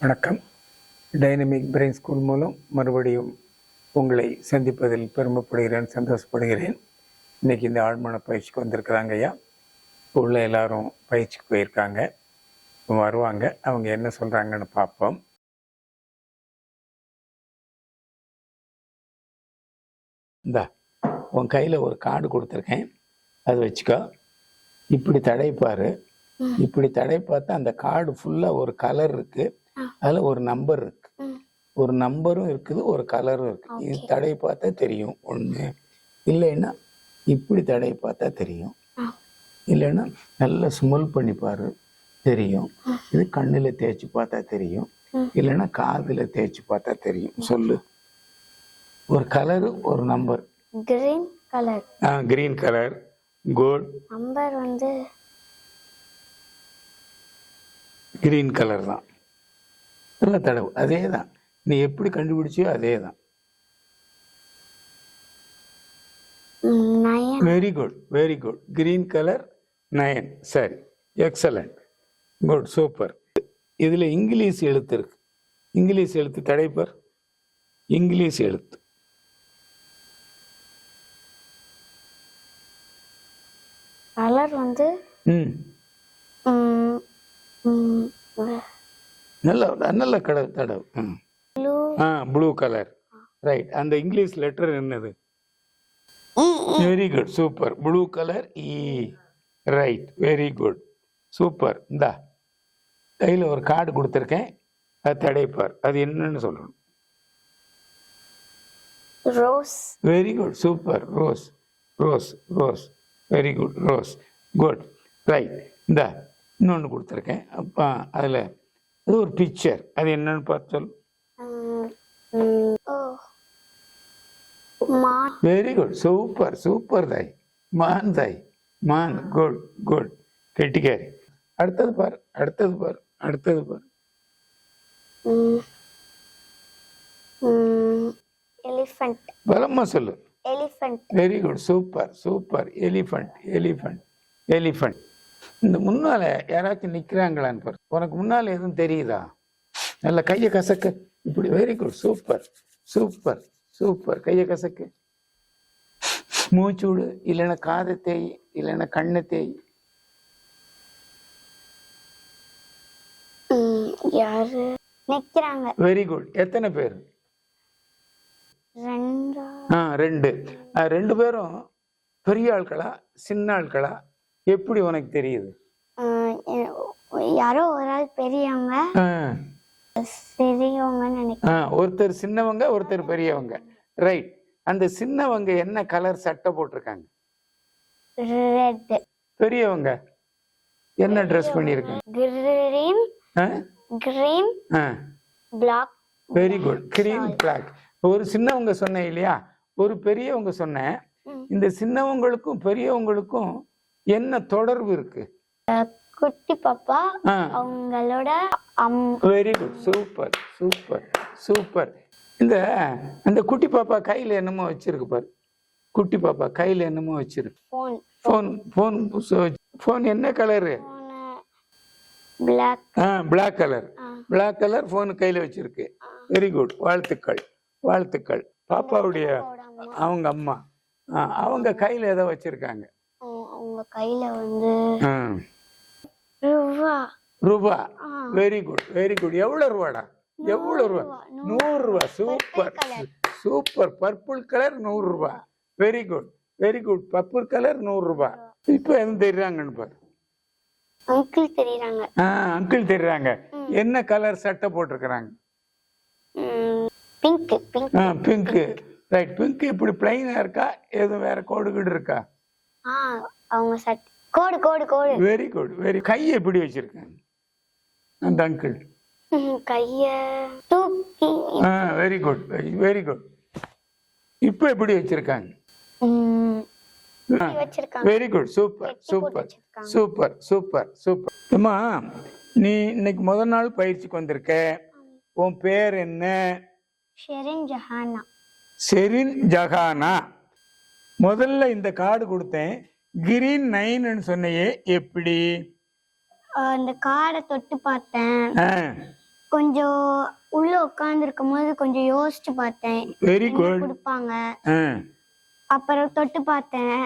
வணக்கம். Dynamic brain school மூலம் மறுபடியும் உங்களை சந்திப்பதில் பெருமைப்படுகிறேன் சந்தோஷப்படுகிறேன். இன்னைக்கு இந்த ஆழ்மன பயிற்சிக்கு வந்திருக்கிறாங்க ஐயா. உள்ள எல்லாரும் பயிற்சிக்கு போயிருக்காங்க. வருவாங்க. அவங்க என்ன சொல்கிறாங்கன்னு பார்ப்போம். இந்தா உன் கையில் ஒரு கார்டு கொடுத்துருக்கேன். அது வச்சுக்கோ. இப்படி தடைப்பாரு இப்படி தடை பார்த்தா அந்த கார்டு ஃபுல்லாக ஒரு கலர் இருக்கு. அதில் ஒரு நம்பர் இருக்கு. ஒரு நம்பரும் இருக்குது ஒரு கலரும் இருக்கு. இது தடை பார்த்தா தெரியும் ஒன்று இல்லைன்னா இப்படி தடை பார்த்தா தெரியும். ஆ. இல்லைன்னா நல்லா ஸ்மெல் பண்ணி பாரு தெரியும். இது கண்ணில் தேய்ச்சி பார்த்தா தெரியும். இல்லைன்னா காதில் தேய்ச்சி பார்த்தா தெரியும். சொல்லு. ஒரு கலரு ஒரு number green colour green colour gold number வந்து கிரீன் கலர் தான். நல்ல தடவு. அதே தான் நீ எப்படி கண்டுபிடிச்சியோ அதே தான் very good very good green colour nine சரி. எக்ஸலண்ட் குட் சூப்பர் இதில் இங்கிலீஷ் எழுத்து இருக்கு. இங்கிலீஷ் எழுத்து தடைப்பர் இங்கிலீஷ் எழுத்து. கலர் வந்து ம், நல்ல நல்ல கடவு தடவு. ஆ ப்ளூ கலர் ரைட் அந்த இங்கிலீஷ் லெட்டர் என்னது. Very good super blue colour E right very good super இந்தா. கையில் ஒரு கார்டு கொடுத்துருக்கேன். அது தடைப்பார் அது என்னன்னு சொல்லணும். Rose very good super rose rose rose very good rose good right இந்தா. இன்னொன்று கொடுத்துருக்கேன். அப்போ அதில் அது ஒரு பிக்சர் அது என்னன்னு பார்த்து சொல் வெரி குட் சூப்பர் சூப்பர் தாய். மான் தாய். மான் குட் குட் கெட்டிக்காரி அடுத்தது பார் அடுத்தது பார் அடுத்தது பார். எலிஃபண்ட் பலமா சொல்லு. Elephant very good super super elephant elephant elephant இந்த முன்னால யாராச்சும் நிக்கிறாங்களான்னு பாரு உனக்கு முன்னால எதுவும் தெரியுதா? நல்ல கையை கசக்க. இப்படி very good super super super கையை கசக்கு. மூச்சு விடு. இல்லைன்னா காதை தேய். இல்லைன்னா கண்ணை தேய். யாரு? நிக்கிறாங்க. வெரி குட் எத்தனை பேர்? ரெண்டா? ஆ ரெண்டு. ரெண்டு பேரும் பெரிய ஆட்களா சின்ன ஆட்களா? எப்படி உனக்கு தெரியுது? யாரோ ஒரு ஆள் பெரியவங்க. பெரியவங்கன்னு நினைக்கிறேன். ஒருத்தர் சின்னவங்க ஒருத்தர் பெரியவங்க. ரைட் அந்த சின்னவங்க என்ன கலர் சட்டை போட்டிருக்காங்க? பெரியவங்க. என்ன ட்ரெஸ் பண்ணியிருக்காங்க? Green? Green black very good green black ஒரு சின்னவங்க சொன்னேன் இல்லையா? ஒரு பெரியவங்க சொன்னேன். இந்த சின்னவங்களுக்கும் பெரியவங்களுக்கும் என்ன தொடர்பு இருக்கு? குட்டி பாப்பா அவங்களோட very good super super super இந்த அந்த குட்டி பாப்பா கையில என்னமோ வச்சிருக்கு பாரு. குட்டி பாப்பா கையில என்னமோ வச்சிருக்கு. ஃபோன் ஃபோன் ஃபோன் ஃபோன் என்ன கலரு பிளாக் ஆ black colour black colour phone கையில வச்சிருக்கு. வெரி குட் வாழ்த்துக்கள் வாழ்த்துக்கள். பாப்பாவுடைய அவங்க அம்மா. அவங்க கையில ஏதோ வச்சிருக்காங்க. அவங்க கையில வந்து ரூபா. வெரி குட் வெரி குட் எவ்வளவு ரூபாடா? எவ்வளவு ரூபா? நூறு ரூபா. சூப்பர் சூப்பர் பர்பிள் கலர் நூறு ரூபா. Very good very good purple colour நூறு ரூபா. இப்போ எந்த தெரியுறாங்கன்னு பாரு. அங்கிள் தெரியறாங்க. ஆ அங்கிள் தெரியுறாங்க. என்ன கலர் சட்டை போட்டிருக்கிறாங்க? பிங்க் பிங்க் ஆ பிங்க் ரைட் பிங்க் இப்படி பிளைனா இருக்கா? எதுவும் வேற கோடு கீடு இருக்கா? ஆ அவங்க சட் கோடு கோடு கோடு. வெரி குட் வெரி கையை எப்படி வச்சிருக்காங்க அந்த அங்கிள் கைய தூக்கி. ஆ வெரி குட் வெரி குட் இப்போ எப்படி வச்சிருக்காங்க? Very good super super. Super super super அம்மா நீ இன்னைக்கு முதல் நாள் பயிற்சிக்கு வந்திருக்க. உன் பேர் என்ன? ஷெரின் ஜஹானா. செரின் ஜஹானா. முதல்ல இந்த கார்டு கொடுத்தேன். கிரீன் நைன்னு சொன்னையே எப்படி? அந்த காடை தொட்டு பார்த்தேன். கொஞ்சம் உள்ள உட்காந்துருக்கும் போது கொஞ்சம் யோசிச்சு பார்த்தேன். வெரி குட் கொடுப்பாங்க? அப்புறம் தொட்டு பார்த்தேன்.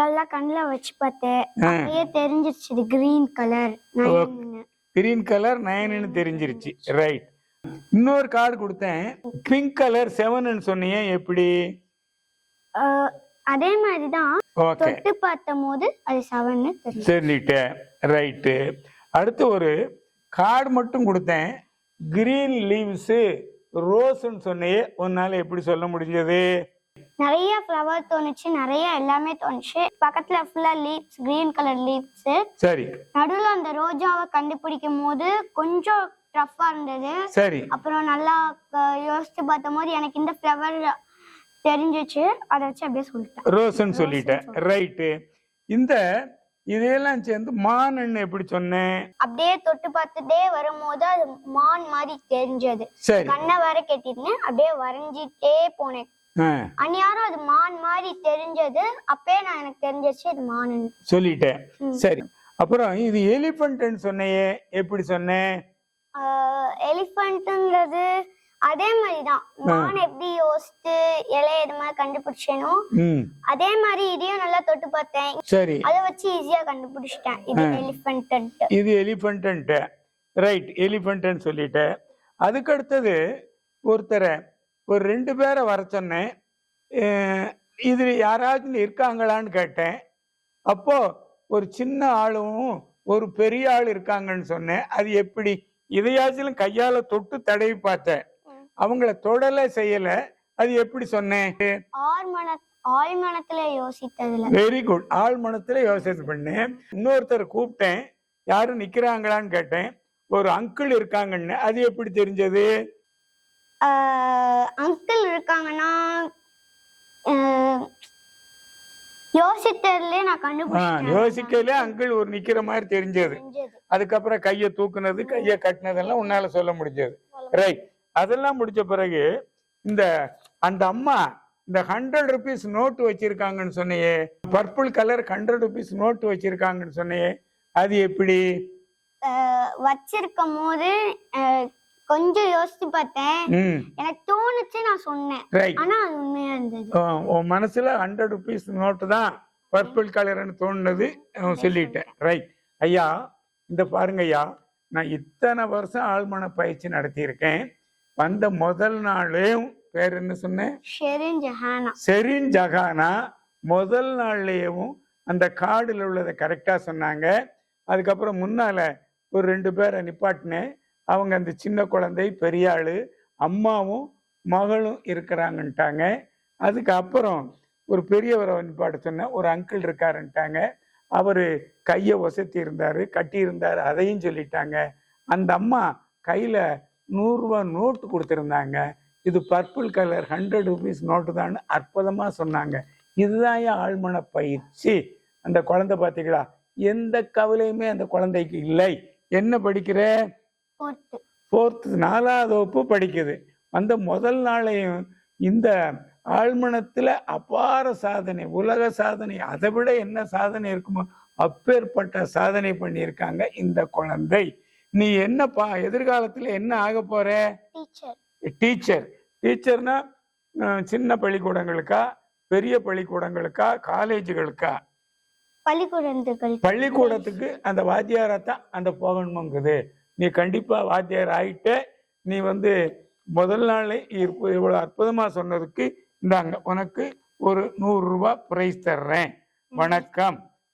நல்லா கண்ணில் வச்சு பார்த்தேன். அப்படியே தெரிஞ்சிருச்சு இது கிரீன் கலர் கிரீன் கலர் நயனுன்னு தெரிஞ்சிருச்சு. ரைட் இன்னொரு கார்டு கொடுத்தேன். பிங்க் கலர் செவன்னு சொன்னியே எப்படி? அதே மாதிரி தான் தொட்டு பார்த்த போது அது செவன்னு சொல்லிட்டேன் ரைட்டு அடுத்து ஒரு கார்டு மட்டும் கொடுத்தேன். கிரீன் லீவ்ஸு ரோஸ்ன்னு சொன்னியே உன்னால எப்படி சொல்ல முடிஞ்சது? நிறைய ஃப்ளவர் தோணுச்சு நிறைய எல்லாமே தோணுச்சு. பக்கத்துல ஃபுல்லா லீவ்ஸ் கிரீன் கலர் லீவ்ஸ் சரி. நடுவுல அந்த ரோஜாவை கண்டுபிடிக்கும் போது கொஞ்சம் டஃப்பா இருந்தது. சரி. அப்புறம் நல்லா யோசிச்சு பார்த்த போது எனக்கு இந்த ஃப்ளவர் தெரிஞ்சிச்சு அதை வச்சு அப்படியே சொல்லிட்டேன். ரோஸ்ன்னு சொல்லிட்டேன். ரைட்டு இந்த இதையெல்லாம் சேர்ந்து மானன்னு எப்படி சொன்னேன்? அப்படியே தொட்டு பார்த்துட்டே வரும்போது அது மான் மாதிரி தெரிஞ்சது. கண்ணை வர கட்டிருந்தேன் அப்படியே வரைஞ்சிட்டே போனேன். அந்நியாரம் அது மான் மாதிரி தெரிஞ்சது. அப்பயே நான் எனக்கு தெரிஞ்சிச்சு அது மானுன்னு சொல்லிட்டேன். சரி. அப்புறம் இது எலிஃபண்ட்னு சொன்னையே எப்படி சொன்னேன்? எலிஃபண்ட்டுங்கிறது அதே மாதிரி தான் மான் எப்படி யோசித்து இலை இது மாதிரி கண்டுபிடிச்சேனோ அதே மாதிரி இதையும் நல்லா தொட்டு பார்த்தேன். சரி. அதை வச்சு ஈஸியா கண்டுபிடிச்சிட்டேன். இது எலிஃபண்ட் இது எலிஃபண்ட்டு ரைட் எலிஃபண்ட்டுன்னு சொல்லிட்டேன். அதுக்கு அடுத்தது ஒருத்தரை ஒரு ரெண்டு பேரை வர சொன்னேன். இது யாராச்சும் இருக்காங்களான்னு கேட்டேன். அப்போ ஒரு சின்ன ஆளும் ஒரு பெரிய ஆள் இருக்காங்கன்னு சொன்னேன். அது எப்படி? இதையாச்சும் கையால தொட்டு தடவி பார்த்தேன். அவங்கள தொடலை செய்யல. அது எப்படி சொன்னேன்? ஆழ்மன ஆழ்மனத்துல யோசித்ததுல. வெரி குட் ஆள் மனத்துல யோசனை பண்ணேன். இன்னொருத்தர் கூப்பிட்டேன். யாரும் நிக்கிறாங்களான்னு கேட்டேன். ஒரு அங்கிள் இருக்காங்கன்னு. அது எப்படி தெரிஞ்சது? அங்கிள் இருக்காங்கன்னா ஆஹ், யோசித்ததுலயே நான் யோசிக்கல அங்கிள் ஒரு நிக்கிற மாதிரி தெரிஞ்சது. தெரிஞ்சது. அதுக்கப்புறம் கையை தூக்குனது கையை கட்டினதெல்லாம் உன்னால சொல்ல முடிஞ்சது. ரைட் அதெல்லாம் முடிச்ச பிறகு இந்த அந்த அம்மா இந்த ஹண்ட்ரட் ருபீஸ் நோட்டு வச்சிருக்காங்கன்னு சொன்னியே purple colour hundred rupees note வச்சிருக்காங்கன்னு சொன்னியே அது எப்படி? வச்சிருக்கும் போது கொஞ்சம் யோசிச்சு பார்த்தேன். எனக்கு தோணுச்சு நான் சொன்னேன். ஆனா அது உண்மையா இருந்தது. உன் மனசுல ஹண்ட்ரட் ருபீஸ் நோட்டு தான் பர்பிள் கலர்னு தோணுனது சொல்லிட்டேன். ரைட் ஐயா இந்த பாருங்க ஐயா நான் இத்தனை வருஷம் ஆழ்மன பயிற்சி நடத்தியிருக்கேன். வந்த முதல் நாளேயும் பேர் என்ன சொன்னேன் ஜஹானா. செரின் ஜகானா முதல் நாள்லேயும் அந்த கார்டில் உள்ளதை கரெக்டாக சொன்னாங்க. அதுக்கப்புறம் முன்னால ஒரு ரெண்டு பேரை நிப்பாட்டினேன் அவங்க அந்த சின்ன குழந்தை பெரிய ஆளு அம்மாவும் மகளும் இருக்கிறாங்கன்ட்டாங்க. அதுக்கப்புறம் ஒரு பெரியவரை நிப்பாட்ட சொன்னேன். ஒரு அங்கிள் இருக்காருன்ட்டாங்க. அவர் கையை ஒசத்தி இருந்தாரு கட்டி இருந்தாரு அதையும் சொல்லிட்டாங்க. அந்த அம்மா கையில நூறுரூவா நோட்டு கொடுத்துருந்தாங்க. இது purple colour hundred rupees note தான் அற்புதமா சொன்னாங்க. இதுதான் என் ஆழ்மன பயிற்சி. அந்த குழந்தை பார்த்தீங்களா எந்த கவலையுமே அந்த குழந்தைக்கு இல்லை. என்ன படிக்கிற? போர்த்து ஃபோர்த்து நாலாவது வகுப்பு படிக்குது. அந்த முதல் நாளையும் இந்த ஆழ்மனத்துல அபார சாதனை உலக சாதனை அதை விட என்ன சாதனை இருக்குமோ அப்பேற்பட்ட சாதனை பண்ணியிருக்காங்க இந்த குழந்தை. நீ என்னப்பா எதிர்காலத்துல என்ன ஆக போற? டீச்சர் டீச்சர் டீச்சர்னா சின்ன பள்ளிக்கூடங்களுக்கா? பெரிய பள்ளிக்கூடங்களுக்கா? காலேஜுகளுக்கா? பள்ளிக்கூடத்துக்கு பள்ளிக்கூடத்துக்கு அந்த வாத்தியாரத்தான் அந்த போகணுங்குது நீ கண்டிப்பா வாத்தியார் ஆயிட்ட நீ வந்து முதல் நாளே இருப்பு இவ்வளவு அற்புதமா சொன்னதுக்கு இந்தாங்க உனக்கு ஒரு நூறு ரூபாய் பிரைஸ் தர்றேன். வணக்கம்.